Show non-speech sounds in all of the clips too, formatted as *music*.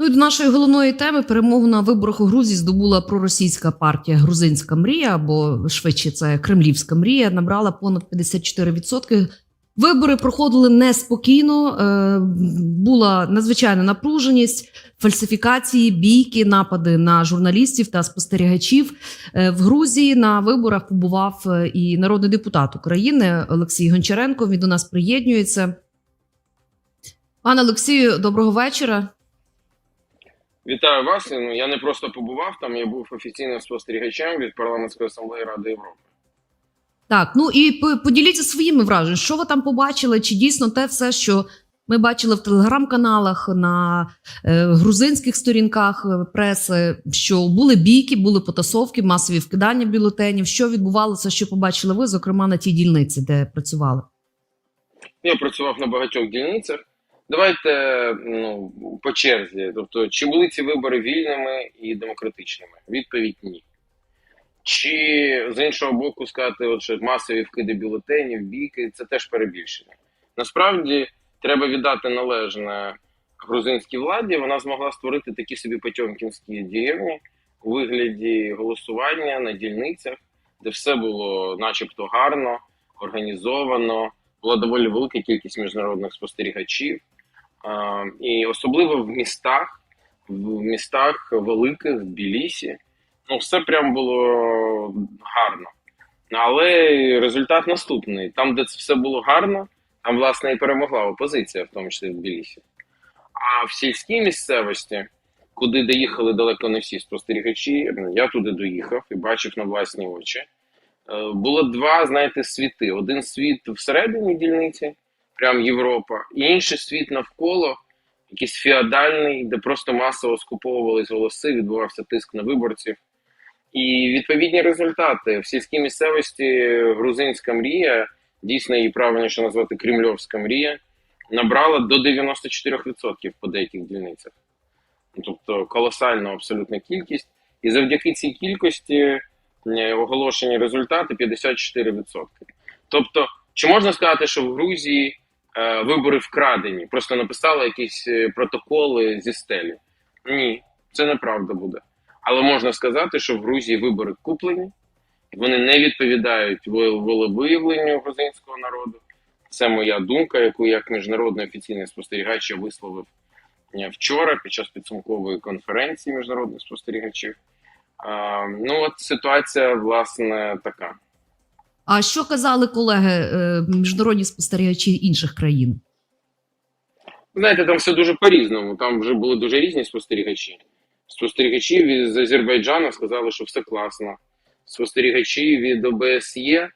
Ну і до нашої головної теми перемогу на виборах у Грузії здобула проросійська партія Грузинська мрія, або швидше це Кремлівська мрія. Набрала понад 54%. Вибори проходили неспокійно. Е, була надзвичайна напруженість, фальсифікації, бійки, напади на журналістів та спостерігачів. Е, в Грузії на виборах побував е, і народний депутат України Олексій Гончаренко. Він до нас приєднується. Пане Олексію, доброго вечора. Вітаю вас. Ну я не просто побував там, я був офіційним спостерігачем від парламентської асамблеї Ради Європи. Так, ну і поділіться своїми враженнями. Що ви там побачили? Чи дійсно те все, що ми бачили в телеграм-каналах, на е, грузинських сторінках е, преси, що були бійки, були потасовки, масові вкидання бюлетенів. Що відбувалося, що побачили ви, зокрема на тій дільниці, де працювали? Я працював на багатьох дільницях. Давайте ну, по черзі. Тобто, чи були ці вибори вільними і демократичними? Відповідь ні. Чи з іншого боку сказати, от, що масові вкиди бюлетенів, бійки це теж перебільшення. Насправді треба віддати належне грузинській владі. Вона змогла створити такі собі потьомкінські дієвні у вигляді голосування на дільницях, де все було начебто гарно, організовано, була доволі велика кількість міжнародних спостерігачів. І особливо в містах, в містах великих, в Білісі, ну все прям було гарно. Але результат наступний: там, де це все було гарно, там, власне, і перемогла опозиція, в тому числі в Білісі. А в сільській місцевості, куди доїхали далеко не всі спостерігачі, я туди доїхав і бачив на власні очі. Е, Було два, знаєте, світи. Один світ всередині дільниці, прям Європа, і інший світ навколо, якийсь феодальний, де просто масово скуповувались голоси, відбувався тиск на виборців. І відповідні результати в сільській місцевості грузинська мрія, дійсно її правильніше назвати кремльовська мрія, набрала до 94% по деяких дільницях. Ну, Тобто колосальна абсолютна кількість. І завдяки цій кількості оголошені результати 54%. Тобто, чи можна сказати, що в Грузії е, вибори вкрадені? Просто написали якісь е, протоколи зі стелі? Ні, це неправда буде. Але можна сказати, що в Грузії вибори куплені, вони не відповідають волевиявленню грузинського народу. Це моя думка, яку як міжнародний офіційний спостерігач я висловив е, вчора під час підсумкової конференції міжнародних спостерігачів. Ну от ситуація власне така. А що казали колеги е, міжнародні спостерігачі інших країн? Знаєте, там все дуже по-різному. Там вже були дуже різні спостерігачі. Спостерігачі від Азербайджану сказали, що все класно. Спостерігачі від ОБСЄ,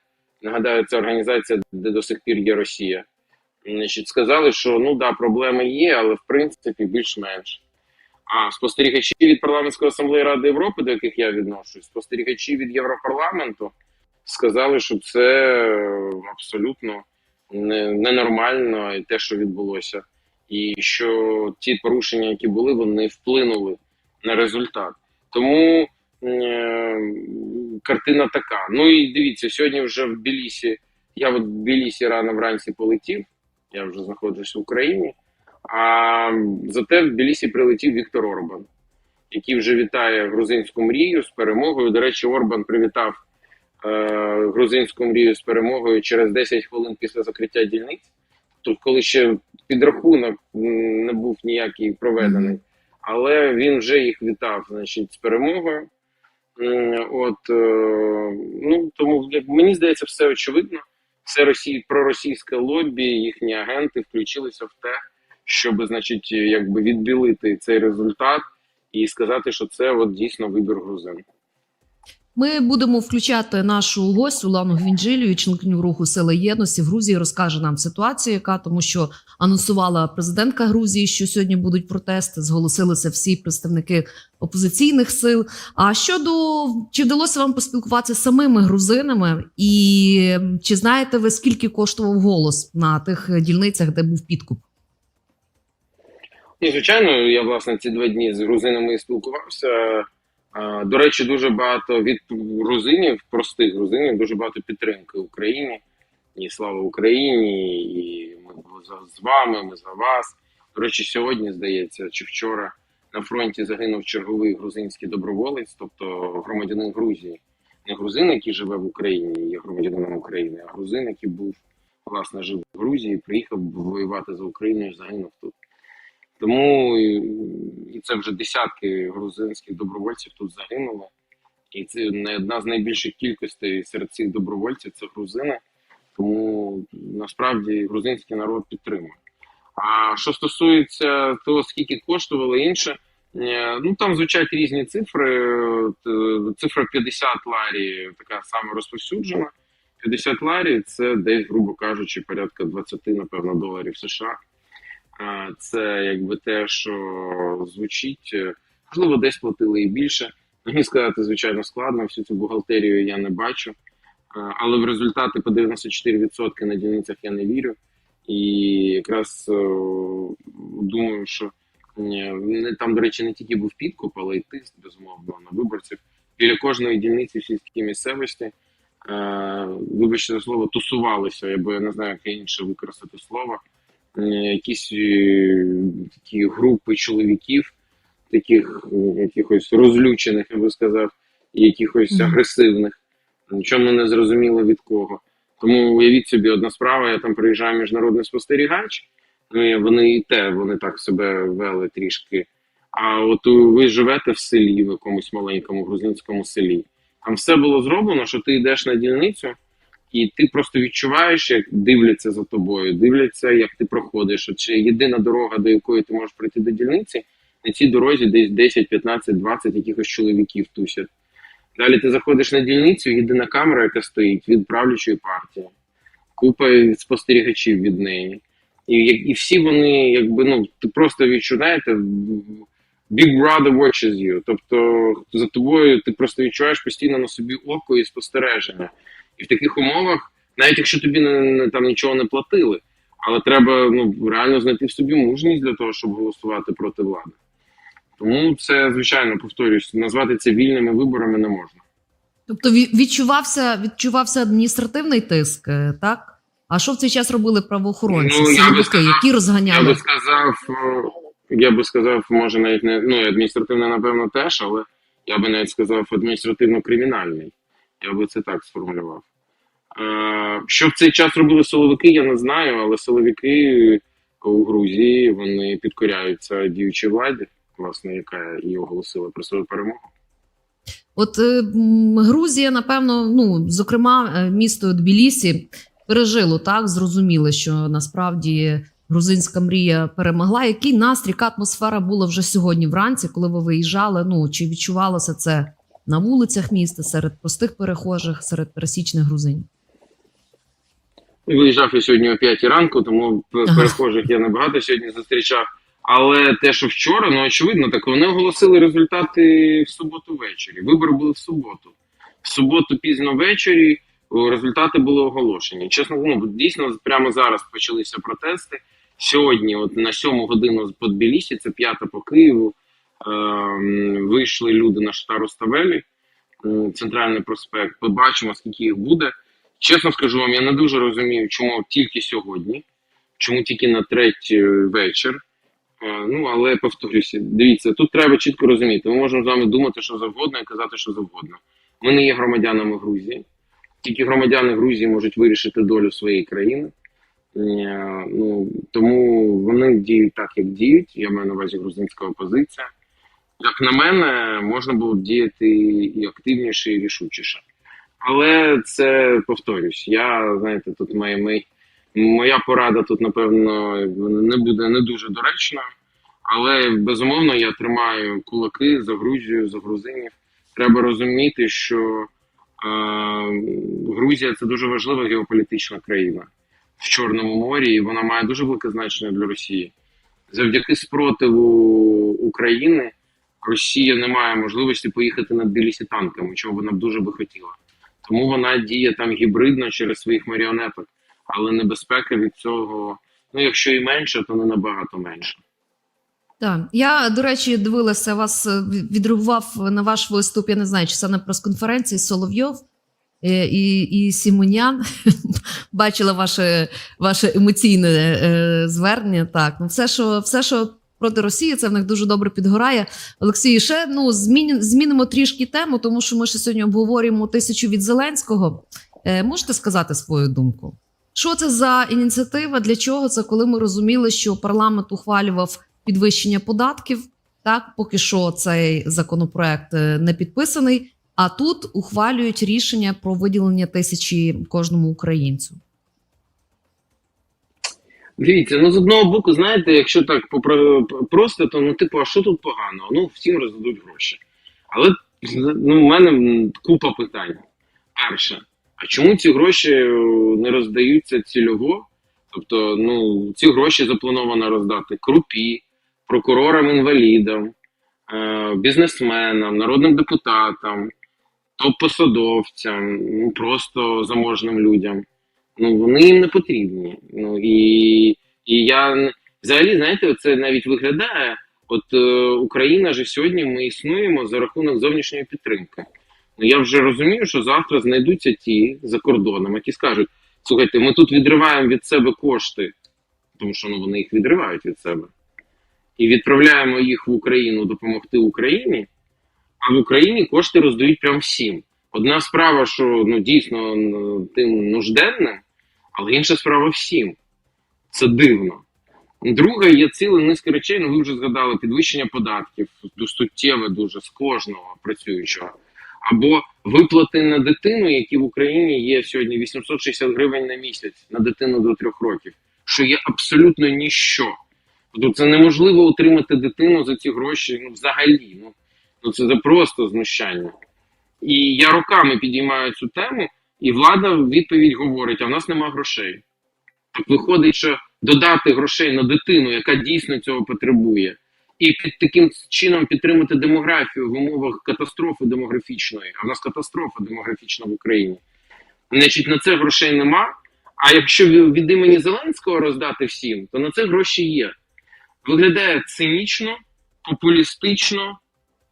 нагадаю, це організація, де до сих пір є Росія. Значить, сказали, що ну да, проблеми є, але в принципі більш-менш. А спостерігачі від парламентської асамблеї Ради Європи, до яких я відношусь, спостерігачі від Європарламенту сказали, що це абсолютно ненормально і те, що відбулося і що ті порушення, які були, вони вплинули на результат. Тому е, картина така. Ну і дивіться, сьогодні вже в Білісі. Я от в Білісі рано вранці полетів. Я вже знаходжусь в Україні. А зате в Білісі прилетів Віктор Орбан, який вже вітає грузинську мрію з перемогою. До речі, Орбан привітав е, грузинську мрію з перемогою через 10 хвилин після закриття дільниць. Тут, коли ще підрахунок не був ніякий проведений, але він вже їх вітав, значить, з перемогою. От е, ну тому як мені здається, все очевидно. Все росі... проросійське лобі, їхні агенти включилися в те, щоб, значить, якби відбілити цей результат і сказати, що це от дійсно вибір грузин. Ми будемо включати нашу гостю Лану Гвінджилію, членкиню руху Сили Єдності в Грузії. Розкаже нам ситуацію, яка тому, що анонсувала президентка Грузії, що сьогодні будуть протести. Зголосилися всі представники опозиційних сил. А щодо чи вдалося вам поспілкуватися з самими грузинами, і чи знаєте ви скільки коштував голос на тих дільницях, де був підкуп? І, звичайно, я власне ці два дні з грузинами спілкувався. До речі, дуже багато від грузинів, простих грузинів, дуже багато підтримки Україні. І слава Україні, і ми з вами, ми за вас. До речі, сьогодні, здається, чи вчора на фронті загинув черговий грузинський доброволець, тобто громадянин Грузії, не грузин, який живе в Україні, є громадянином України, а грузин, який був власне жив в Грузії, приїхав воювати за Україну і загинув тут. Тому і це вже десятки грузинських добровольців тут загинули. І це не одна з найбільших кількостей серед цих добровольців це грузини. Тому насправді грузинський народ підтримує. А що стосується того, скільки коштувало інше, е, ну там звучать різні цифри. Е, Цифра 50 ларі така саме розповсюджена. 50 ларі це десь, грубо кажучи, порядка 20, напевно, доларів США. Це якби те, що звучить. Е, Можливо, десь платили і більше. Мені сказати, звичайно, складно. Всю цю бухгалтерію я не бачу. Але в результати по 94% на дільницях я не вірю. І якраз е, думаю, що е, там, до речі, не тільки був підкуп, але й тиск, безумовно, на виборців. Біля кожної дільниці в сільській місцевості, вибачте слово, тусувалися, я не знаю, яке інше використати слово. Е, Якісь е, такі групи чоловіків, таких е, якихось розлючених, я би сказав, і якихось агресивних. Нічому не зрозуміло від кого. Тому уявіть собі, одна справа, я там приїжджаю міжнародний спостерігач, ну вони і те, вони так себе вели трішки. А от ви живете в селі, в якомусь маленькому грузинському селі. Там все було зроблено, що ти йдеш на дільницю, і ти просто відчуваєш, як дивляться за тобою, дивляться, як ти проходиш. Чи єдина дорога, до якої ти можеш прийти до дільниці, на цій дорозі десь 10, 15, 20 якихось чоловіків тусять. Далі ти заходиш на дільницю, єдина камера, яка стоїть від правлячої партії, купа спостерігачів від неї. І, і всі вони, якби, ну, ти просто відчуваєте, Big Brother watches you. Тобто за тобою ти просто відчуваєш постійно на собі око і спостереження. І в таких умовах, навіть якщо тобі не, не, там нічого не платили, але треба ну, реально знайти в собі мужність для того, щоб голосувати проти влади. Тому це, звичайно, повторюсь, назвати це вільними виборами не можна. Тобто відчувався, відчувався адміністративний тиск, е, так? А що в цей час робили правоохоронці, Ну, я би сказав- які Я би сказав, е, я би сказав, може навіть не ну і адміністративно, напевно, теж, але я би навіть сказав адміністративно-кримінальний. Я би це так сформулював. Е, Що в цей час робили силовики, я не знаю, але силовики у Грузії вони підкоряються діючій владі, власне, яка і оголосила про свою перемогу. От е, Грузія, напевно, ну зокрема, е, місто Тбілісі пережило так, зрозуміло, що насправді грузинська мрія перемогла. Який настрій, яка атмосфера була вже сьогодні вранці, коли ви виїжджали? Ну чи відчувалося це на вулицях міста, серед простих перехожих, серед пересічних грузинів? Виїжджав я сьогодні о 5 ранку, тому Ага. перехожих я небагато сьогодні зустрічав. Але те, що вчора, ну очевидно, так вони оголосили результати в суботу ввечері. Вибори були в суботу. В суботу пізно ввечері результати були оголошені. Чесно, ну дійсно прямо зараз почалися протести. Сьогодні, от на сьому годину по Тбілісі, це п'ята по Києву. Ем, вийшли люди на Штаруставелі, м, центральний проспект. Побачимо, скільки їх буде. Чесно скажу вам, я не дуже розумію, чому тільки сьогодні, чому тільки на третій вечір. Е, Ну, але повторюся, дивіться, тут треба чітко розуміти. Ми можемо з вами думати, що завгодно і казати, що завгодно. Ми не є громадянами Грузії. Тільки громадяни Грузії можуть вирішити долю своєї країни. Е, Ну, тому вони діють так, як діють. Я маю на увазі грузинська опозиція. Як на мене, можна було б діяти і активніше, і рішучіше. Але це повторюсь. Я знаєте, тут моя, моя, моя порада тут, напевно, не буде не дуже доречною. Але безумовно я тримаю кулаки за Грузію, за грузинів. Треба розуміти, що е, Грузія це дуже важлива геополітична країна в Чорному морі, і вона має дуже велике значення для Росії. Завдяки спротиву України Росія не має можливості поїхати на Тбілісі танками, чого вона б дуже би хотіла. Тому вона діє там гібридно через своїх маріонеток, але небезпека від цього, ну якщо і менше, то не набагато менше. Так, я до речі дивилася вас, е, відреагував на ваш виступ. Я не знаю, чи це на прес-конференції Соловйов е, і, і Сімонян. *laughs* Бачила ваше, ваше емоційне е, звернення. Так, ну все, що все, що проти Росії. Це в них дуже добре підгорає. Олексій, ще ну змін, змінимо трішки тему, тому що ми ще сьогодні обговорюємо тисячу від Зеленського. Е, можете сказати свою думку? Що це за ініціатива? Для чого це, коли ми розуміли, що парламент ухвалював підвищення податків? Так, поки що цей законопроект е, не підписаний. А тут ухвалюють рішення про виділення тисячі кожному українцю. Дивіться, ну з одного боку, знаєте, якщо так просто, то ну типу, а що тут поганого? Ну всім роздадуть гроші. Але ну, у мене купа питань. Перше, а чому ці гроші е, не роздаються цільово? Тобто, ну, ці гроші заплановано роздати крупі, прокурорам-інвалідам, е, бізнесменам, народним депутатам, топ-посадовцям, ну, просто заможним людям. Ну, вони їм не потрібні. Ну і, і я взагалі, знаєте, це навіть виглядає. От е, Україна же сьогодні ми існуємо за рахунок зовнішньої підтримки. Ну я вже розумію, що завтра знайдуться ті за кордоном, які скажуть: слухайте, ми тут відриваємо від себе кошти, тому що ну, вони їх відривають від себе, і відправляємо їх в Україну допомогти Україні, а в Україні кошти роздають прям всім. Одна справа, що ну дійсно тим нужденним, але інша справа всім. Це дивно. Друга є ціла низка речей. Ну ви вже згадали підвищення податків, суттєве дуже з кожного працюючого. Або виплати на дитину, які в Україні є сьогодні 860 гривень на місяць на дитину до трьох років, що є абсолютно ніщо. Тобто це неможливо утримати дитину за ці гроші ну, взагалі. Ну, ну це просто знущання. І я роками підіймаю цю тему, і влада в відповідь говорить: а в нас нема грошей. Так виходить, що додати грошей на дитину, яка дійсно цього потребує, і під таким чином підтримати демографію в умовах катастрофи демографічної, а в нас катастрофа демографічна в Україні. Значить, на це грошей нема. А якщо від імені Зеленського роздати всім, то на це гроші є. Виглядає цинічно, популістично,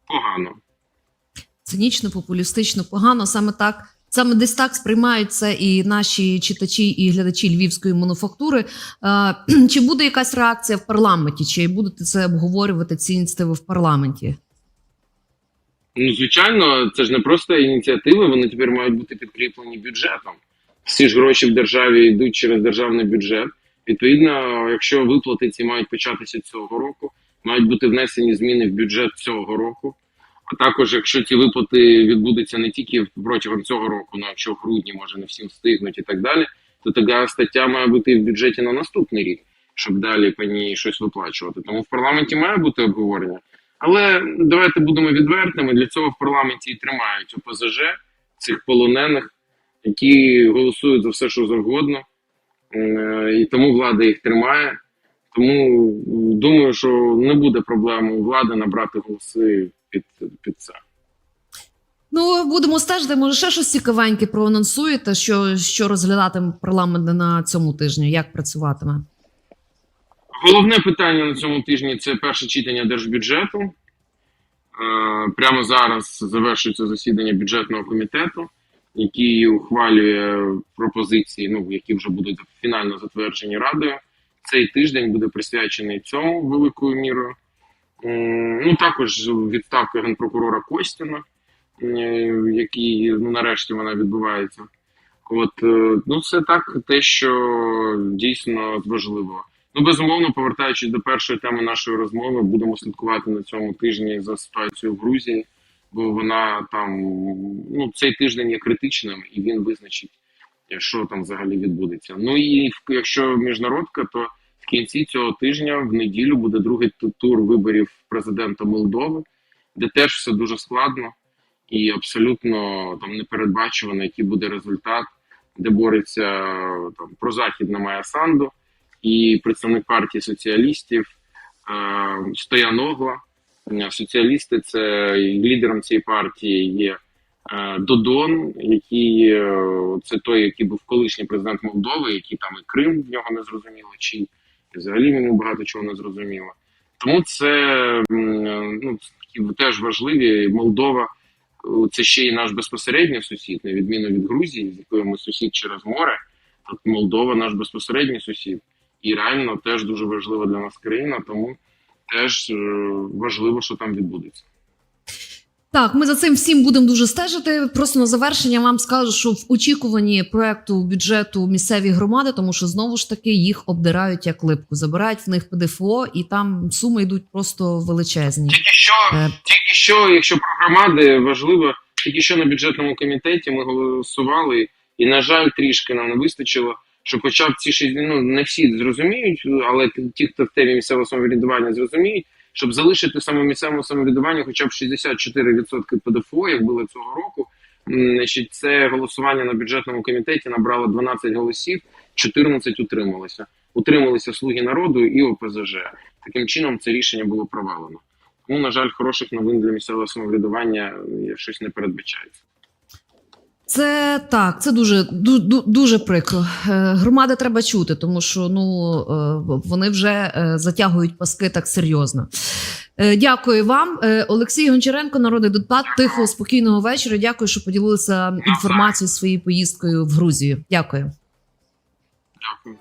погано. Цинічно, популістично, погано. Саме так, саме десь так сприймають це і наші читачі і глядачі львівської мануфактури. Е, *clears throat* Чи буде якась реакція в парламенті? Чи будете це обговорювати ці ініціативи в парламенті? Ну, звичайно, це ж не просто ініціативи, вони тепер мають бути підкріплені бюджетом. Всі ж гроші в державі йдуть через державний бюджет. Відповідно, якщо виплати ці мають початися цього року, мають бути внесені зміни в бюджет цього року. Також, якщо ці виплати відбудуться не тільки протягом цього року, ну якщо в грудні може не всім встигнуть і так далі, то така стаття має бути в бюджеті на наступний рік, щоб далі по ній щось виплачувати. Тому в парламенті має бути обговорення. Але давайте будемо відвертими. Для цього в парламенті і тримають ОПЗЖ цих полонених, які голосують за все, що завгодно. Е, І тому влада їх тримає. Тому думаю, що не буде проблем у влади набрати голоси під, під це. Ну, будемо стежити. Може, ще щось цікавеньке проанонсуєте, що, що розглядатиме парламент на цьому тижні, як працюватиме? Головне питання на цьому тижні це перше читання держбюджету. Е, Прямо зараз завершується засідання бюджетного комітету, який ухвалює пропозиції, ну які вже будуть фінально затверджені радою. Цей тиждень буде присвячений цьому великою мірою. Ну також відставка генпрокурора Костіна, е, який ну нарешті вона відбувається. От е, ну це так, те, що дійсно важливо. Ну, безумовно, повертаючись до першої теми нашої розмови, будемо слідкувати на цьому тижні за ситуацією в Грузії, бо вона там ну цей тиждень є критичним, і він визначить, що там взагалі відбудеться. Ну і якщо міжнародка, то в кінці цього тижня, в неділю, буде другий тур виборів президента Молдови, де теж все дуже складно і абсолютно там непередбачувано, який буде результат, де бореться там прозахідна Майя Санду і представник партії соціалістів е, Стояногла. Е, Соціалісти це лідером цієї партії є е, Додон, який е, це той, який був колишній президент Молдови, який там і Крим в нього не зрозуміло, чи і взагалі йому багато чого не зрозуміло. Тому це ну, теж важливі. Молдова це ще й наш безпосередній сусід, на відміну від Грузії, з якою ми сусід через море. От Молдова наш безпосередній сусід і реально теж дуже важлива для нас країна. Тому теж е, важливо, що там відбудеться. Так, ми за цим всім будемо дуже стежити. Просто на завершення вам скажу, що в очікуванні проекту бюджету місцеві громади, тому що знову ж таки їх обдирають як липку, забирають в них ПДФО, і там суми йдуть просто величезні. Тільки що, Е, тільки що, якщо про громади важливо, тільки що на бюджетному комітеті ми голосували, і на жаль, трішки нам не вистачило. Що хоча б ці шість, ну не всі зрозуміють, але ті, хто в темі місцевого самоврядування зрозуміють, щоб залишити саме місцевому самоврядуванню хоча б 64% ПДФО, як було цього року. Значить, це голосування на бюджетному комітеті набрало 12 голосів, 14 утрималося. Утрималися слуги народу і ОПЗЖ. Таким чином це рішення було провалено. Тому, на жаль, хороших новин для місцевого самоврядування е, щось не передбачається. Це так, це дуже ду- ду- дуже прикро. Е, Громади треба чути, тому що ну е, вони вже е, затягують паски так серйозно. Дякую вам, Олексій Гончаренко, народний депутат. Тихого спокійного вечора. Дякую, що поділилися інформацією своєю поїздкою в Грузію. Дякую. Дякую.